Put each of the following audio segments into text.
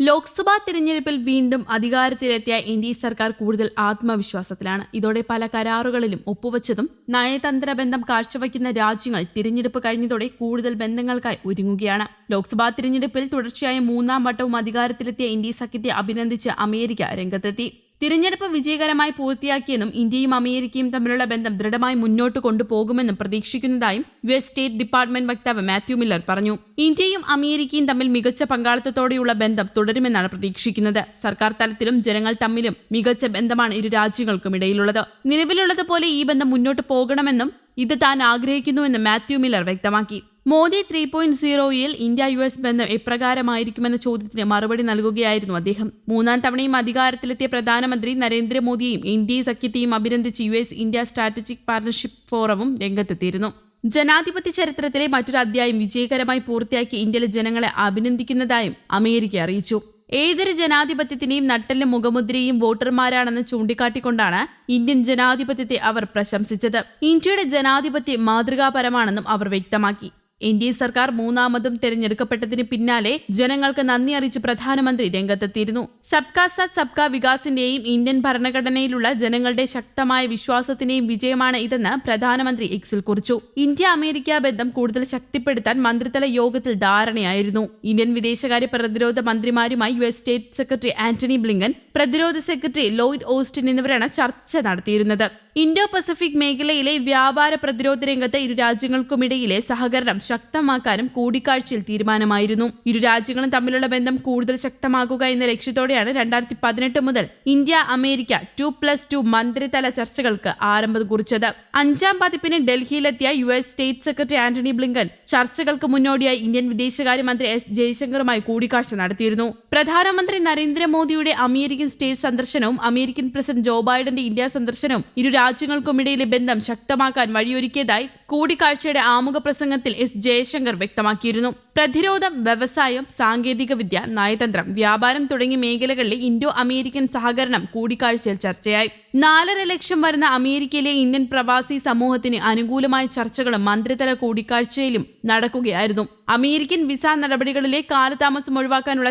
ലോക്സഭാ തിരഞ്ഞെടുപ്പിൽ വീണ്ടും അധികാരത്തിലെത്തിയ ഡി സർക്കാർ കൂടുതൽ ആത്മവിശ്വാസത്തിലാണ്. ഇതോടെ പല കരാറുകളിലും ഒപ്പുവച്ചതും നയതന്ത്ര ബന്ധം കാഴ്ചവയ്ക്കുന്ന രാജ്യങ്ങൾ തിരഞ്ഞെടുപ്പ് കഴിഞ്ഞതോടെ കൂടുതൽ ബന്ധങ്ങൾക്കായി ഒരുങ്ങുകയാണ്. ലോക്സഭാ തിരഞ്ഞെടുപ്പിൽ തുടർച്ചയായ മൂന്നാം വട്ടവും അധികാരത്തിലെത്തിയ ഇന്ത്യ സഖ്യത്തെ അഭിനന്ദിച്ച് അമേരിക്ക രംഗത്തെത്തി. തിരഞ്ഞെടുപ്പ് വിജയകരമായി പൂർത്തിയാക്കിയെന്നും ഇന്ത്യയും അമേരിക്കയും തമ്മിലുള്ള ബന്ധം ദൃഢമായി മുന്നോട്ട് കൊണ്ടുപോകുമെന്നും പ്രതീക്ഷിക്കുന്നതായും യു എസ് സ്റ്റേറ്റ് ഡിപ്പാർട്ട്മെന്റ് വക്താവ് മാത്യു മില്ലർ പറഞ്ഞു. ഇന്ത്യയും അമേരിക്കയും തമ്മിൽ മികച്ച പങ്കാളിത്തത്തോടെയുള്ള ബന്ധം തുടരുമെന്നാണ് പ്രതീക്ഷിക്കുന്നത്. സർക്കാർ തലത്തിലും ജനങ്ങൾ തമ്മിലും മികച്ച ബന്ധമാണ് ഇരു രാജ്യങ്ങൾക്കും ഇടയിലുള്ളത്. നിലവിലുള്ളതുപോലെ ഈ ബന്ധം മുന്നോട്ട് പോകണമെന്നും ഇത് താൻ ആഗ്രഹിക്കുന്നുവെന്ന് മാത്യു മില്ലർ വ്യക്തമാക്കി. മോദി ത്രീ പോയിന്റ് സീറോയിൽ ഇന്ത്യ യു എസ് ബന്ധം എപ്രകാരമായിരിക്കുമെന്ന ചോദ്യത്തിന് മറുപടി നൽകുകയായിരുന്നു അദ്ദേഹം. മൂന്നാം തവണയും അധികാരത്തിലെത്തിയ പ്രധാനമന്ത്രി നരേന്ദ്രമോദിയെയും ഇന്ത്യ സഖ്യത്തെയും അഭിനന്ദിച്ച് U S India strategic partnership ഫോറവും രംഗത്തെത്തിയിരുന്നു. ജനാധിപത്യ ചരിത്രത്തിലെ മറ്റൊരു അധ്യായം വിജയകരമായി പൂർത്തിയാക്കി ഇന്ത്യയിലെ ജനങ്ങളെ അഭിനന്ദിക്കുന്നതായും അമേരിക്ക അറിയിച്ചു. ഏതൊരു ജനാധിപത്യത്തിനെയും നട്ടലിന് മുഖമുദ്രയും വോട്ടർമാരാണെന്ന് ചൂണ്ടിക്കാട്ടിക്കൊണ്ടാണ് ഇന്ത്യൻ ജനാധിപത്യത്തെ അവർ പ്രശംസിച്ചത്. ഇന്ത്യയുടെ ജനാധിപത്യം മാതൃകാപരമാണെന്നും അവർ വ്യക്തമാക്കി. എ സർക്കാർ മൂന്നാമതും തെരഞ്ഞെടുക്കപ്പെട്ടതിന് പിന്നാലെ ജനങ്ങൾക്ക് നന്ദി അറിയിച്ച് പ്രധാനമന്ത്രി രംഗത്തെത്തിയിരുന്നു. സബ്കാ സത് സബ്കാ വികാസിന്റെയും ഇന്ത്യൻ ഭരണഘടനയിലുള്ള ജനങ്ങളുടെ ശക്തമായ വിശ്വാസത്തിന്റെയും വിജയമാണ് ഇതെന്ന് പ്രധാനമന്ത്രി എക്സിൽ കുറിച്ചു. ഇന്ത്യ അമേരിക്ക ബന്ധം കൂടുതൽ ശക്തിപ്പെടുത്താൻ മന്ത്രിതല യോഗത്തിൽ ധാരണയായിരുന്നു. ഇന്ത്യൻ വിദേശകാര്യ പ്രതിരോധ മന്ത്രിമാരുമായി U S state secretary Antony Blinken പ്രതിരോധ സെക്രട്ടറി ലോയിഡ് ഓസ്റ്റിൻ എന്നിവരാണ് ചർച്ച നടത്തിയിരുന്നത്. ഇന്തോ പസഫിക് മേഖലയിലെ വ്യാപാര പ്രതിരോധ രംഗത്ത് ഇരു രാജ്യങ്ങൾക്കുമിടയിലെ സഹകരണം ശക്തമാക്കാനും കൂടിക്കാഴ്ചയിൽ തീരുമാനമായിരുന്നു. ഇരു രാജ്യങ്ങളും തമ്മിലുള്ള ബന്ധം കൂടുതൽ ശക്തമാക്കുക എന്ന ലക്ഷ്യത്തോടെയാണ് രണ്ടായിരത്തി പതിനെട്ട് മുതൽ India America two plus two മന്ത്രിതല ചർച്ചകൾക്ക് ആരംഭം കുറിച്ചത്. അഞ്ചാം പതിപ്പിന് ഡൽഹിയിലെത്തിയ U S state secretary Antony Blinken ചർച്ചകൾക്ക് മുന്നോടിയായി ഇന്ത്യൻ വിദേശകാര്യമന്ത്രി എസ് ജയശങ്കറുമായി കൂടിക്കാഴ്ച നടത്തിയിരുന്നു. പ്രധാനമന്ത്രി നരേന്ദ്രമോദിയുടെ അമേരിക്കൻ സ്റ്റേറ്റ് സന്ദർശനവും അമേരിക്കൻ പ്രസിഡന്റ് ജോ ബൈഡന്റെ ഇന്ത്യ സന്ദർശനവും ഇരു രാജ്യങ്ങൾക്കുമിടയിലെ ബന്ധം ശക്തമാക്കാൻ വഴിയൊരുക്കിയതായി കൂടിക്കാഴ്ചയുടെ ആമുഖ പ്രസംഗത്തിൽ എസ് ജയശങ്കർ വ്യക്തമാക്കിയിരുന്നു. പ്രതിരോധം വ്യവസായം സാങ്കേതികവിദ്യ നയതന്ത്രം വ്യാപാരം തുടങ്ങിയ മേഖലകളിലെ ഇൻഡോ അമേരിക്കൻ സഹകരണം കൂടിക്കാഴ്ചയിൽ ചർച്ചയായി. നാലര ലക്ഷം വരുന്ന അമേരിക്കയിലെ ഇന്ത്യൻ പ്രവാസി സമൂഹത്തിന് അനുകൂലമായ ചർച്ചകളും മന്ത്രിതല കൂടിക്കാഴ്ചയിലും നടക്കുകയായിരുന്നു. അമേരിക്കൻ വിസ നടപടികളിലെ കാലതാമസം ഒഴിവാക്കാനുള്ള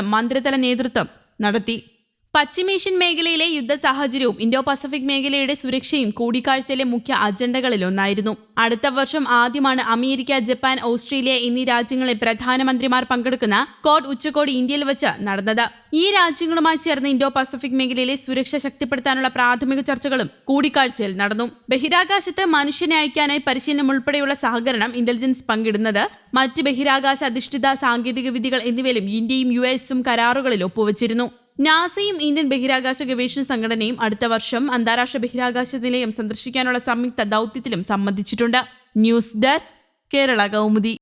മന്ത്രിതല നേതൃത്വം നടത്തി പശ്ചിമേഷ്യൻ മേഖലയിലെ യുദ്ധ സാഹചര്യവും ഇന്തോ പസഫിക് മേഖലയുടെ സുരക്ഷയും കൂടിക്കാഴ്ചയിലെ മുഖ്യ അജണ്ടകളിലൊന്നായിരുന്നു അടുത്ത വർഷം ആദ്യമാണ് അമേരിക്ക ജപ്പാൻ ഓസ്ട്രേലിയ എന്നീ രാജ്യങ്ങളെ പ്രധാനമന്ത്രിമാർ പങ്കെടുക്കുന്ന കോഡ് ഉച്ചകോടി ഇന്ത്യയിൽ വെച്ച് നടന്നത്. ഈ രാജ്യങ്ങളുമായി ചേർന്ന് ഇന്തോ പസഫിക് മേഖലയിലെ സുരക്ഷ ശക്തിപ്പെടുത്താനുള്ള പ്രാഥമിക ചർച്ചകളും കൂടിക്കാഴ്ചയിൽ നടന്നു. ബഹിരാകാശത്ത് മനുഷ്യനെ അയക്കാനായി പരിശീലനം ഉൾപ്പെടെയുള്ള സഹകരണം ഇന്റലിജൻസ് പങ്കിടുന്നത് മറ്റ് ബഹിരാകാശ അധിഷ്ഠിത സാങ്കേതിക വിദ്യകൾ എന്നിവയിലും ഇന്ത്യയും യു എസും കരാറുകളിൽ ഒപ്പുവച്ചിരുന്നു. നാസയും ഇന്ത്യൻ ബഹിരാകാശ ഗവേഷണ സംഘടനയും അടുത്ത വർഷം അന്താരാഷ്ട്ര ബഹിരാകാശ നിലയം സന്ദർശിക്കാനുള്ള സംയുക്ത ദൗത്യത്തിലും സംബന്ധിച്ചിട്ടുണ്ട്. News desk Kerala Kaumudi.